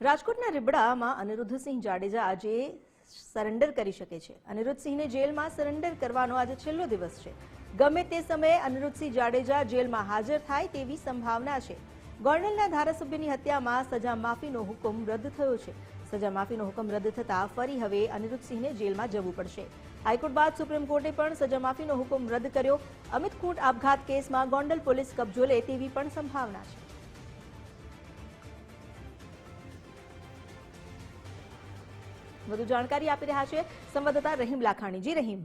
રાજકોટના રીબડામાં અનિરુદ્ધસિંહ જાડેજા આજે સરેન્ડર કરી શકે છે. અનિરુદ્ધસિંહને જેલમાં સરેન્ડર કરવાનો આજે છેલ્લો દિવસ છે. ગમે તે સમયે અનિરુદ્ધસિંહ જાડેજા જેલમાં હાજર થાય તેવી સંભાવના છે. ગોંડલના ધારાસભ્યની હત્યામાં સજા માફીનો હુકમ રદ થયો છે. સજા માફીનો હુકમ રદ થતાં ફરી હવે અનિરુદ્ધસિંહને જેલમાં જવું પડશે. હાઈકોર્ટ બાદ સુપ્રીમ કોર્ટે પણ સજા માફીનો હુકમ રદ કર્યો. અમિત ખૂંટ આપઘાત કેસમાં ગોંડલ પોલીસ કબજો લે તેવી પણ સંભાવના છે. વધુ જાણકારી આપી રહ્યા છે સંવાદદાતા રહીમ લાખાણી. જી રહીમ.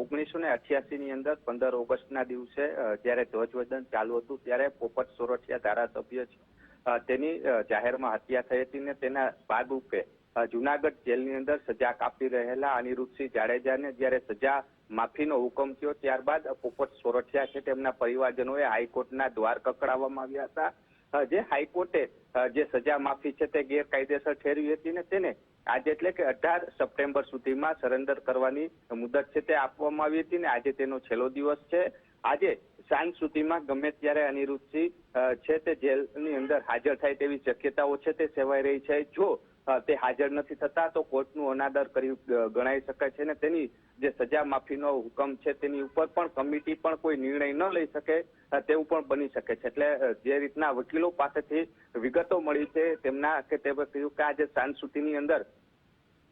ઓગણીસો ને અઠ્યાસી ની અંદર પંદર ઓગસ્ટ ના દિવસે જ્યારે ધ્વજવંદન ચાલુ હતું, ત્યારે પોપટ સોરઠિયા ધારાસભ્ય છે. તેની જાહેરમાં હત્યા થઈ હતી ને તેના ભાગરૂપે જુનાગઢ જેલની અંદર સજા કાપી રહેલા અનિરુદ્ધસિંહ જાડેજાને જ્યારે સજા માફીનો હુકમ થયો, ત્યારબાદ પોપટ સોરઠિયા છે, તેમના પરિવારજનોએ હાઈકોર્ટના દ્વાર કકડાવવામાં આવ્યા હતા. જે હાઈકોર્ટે જે સજા માફી છે તે ગેરકાયદેસર ઠેરવી હતી ને તેને આજે એટલે કે અઢાર સપ્ટેમ્બર સુધીમાં સરેન્ડર કરવાની મુદત છે તે આપવામાં આવી હતી ને આજે તેનો છેલ્લો દિવસ છે. આજે સાંજ સુધીમાં ગમે ત્યારે અનિરુદ્ધસિંહ છે તે જેલની અંદર હાજર થાય તેવી શક્યતાઓ છે તે સેવાઈ રહી છે. જો તે હાજર નથી થતા, તો કોર્ટનું અનાદર કરી ગણાઈ શકાય છે ને તેની જે સજા માફીનો હુકમ છે તેની ઉપર પણ કમિટી પણ કોઈ નિર્ણય ન લઈ શકે તેવું પણ બની શકે છે. એટલે જે રીતના વકીલો પાસેથી વિગતો મળી છે તેમના કે તે કહ્યું કે આજે સાંજ સુધીની અંદર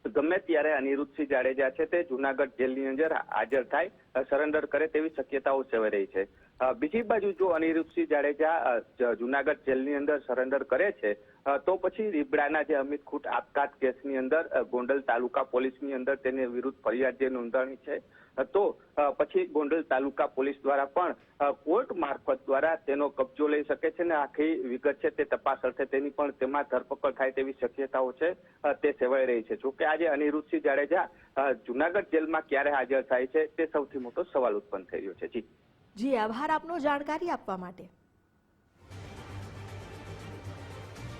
ગમે ત્યારે અનિરુદ્ધસિંહ જાડેજા છે તે જુનાગઢ જેલની અંદર હાજર થાય સરેન્ડર કરે તેવી શક્યતાઓ સેવાઈ રહી છે. બીજી બાજુ જો અનિરુદ્ધસિંહ જાડેજા જુનાગઢ જેલની અંદર સરેન્ડર કરે છે તો પછી રીબડાના જે અમિત ખૂટ આપઘાત કેસની અંદર ગોંડલ તાલુકા પોલીસની અંદર તેની વિરુદ્ધ ફરિયાદ જે નોંધાણી છે. તો પછી ગોંડલ તાલુકા પોલીસ દ્વારા પણ કોર્ટ મારફત દ્વારા તેનો કબજો લઈ શકે છે ને આખી વિગત છે તે તપાસ અર્થે તેની પણ તેમાં ધરપકડ થાય તેવી શક્યતાઓ છે તે સેવાઈ રહી છે. જોકે આજે અનિરુદ્ધસિંહ જાડેજા જુનાગઢ જેલમાં ક્યારે હાજર થાય છે તે સૌથી મોટો સવાલ ઉત્પન્ન થઈ રહ્યો છે. જી. જી આભાર આપનો જાણકારી આપવા માટે.